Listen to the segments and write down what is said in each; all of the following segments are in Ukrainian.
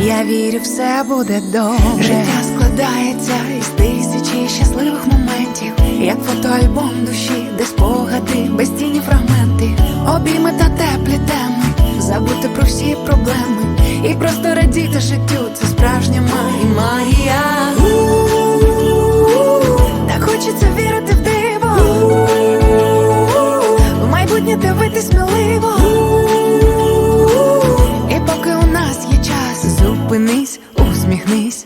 Я вірю, все буде добре. Життя складається із тисячі щасливих моментів, як фотоальбом душі, де спогади, безцінні фрагменти, обійми та теплі теми, забути про всі проблеми і просто радіти життю. Це справжня магія. Так хочеться вірити в диво, в майбутнє дивитись сміливо.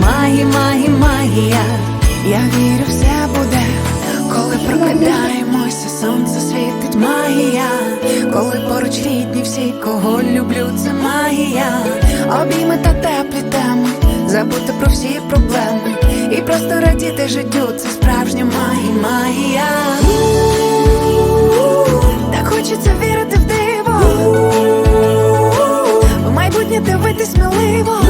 Магія, магія, магія. Я вірю, все буде, коли прокидаємося, сонце світить магія, коли поруч рідні всі, кого люблю, це магія, обійми та теплі теми, забути про всі проблеми і просто радіти життю, це справжня магія, магія. Так хочеться вірити в диво, в майбутнє дивитись сміливо.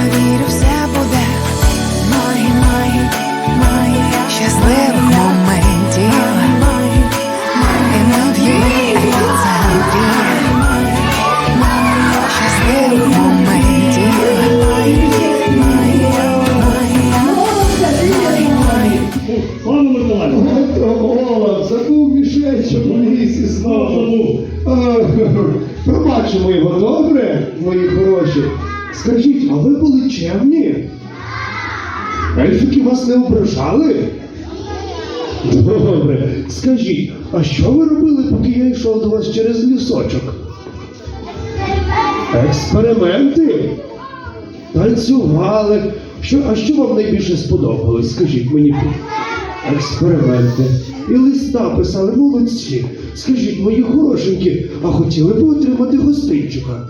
Я вірю, все буде магія, магія, магія щасливих моментів. І ми в її епіцентрі. Щасливих моментів. Пане Миколаю, О, забув мішечок у лісі знову. Пробачимо його, добре, мої хороші. Скажіть, а ви були чемні? Ельфики вас не ображали? Добре. Скажіть, а що ви робили, поки я йшов до вас через лісочок? Експерименти? Танцювали. Що, а що вам найбільше сподобалось? Скажіть мені. Експерименти. І листа писали молодці. Скажіть, мої хорошенькі, а хотіли б отримати гостинчика?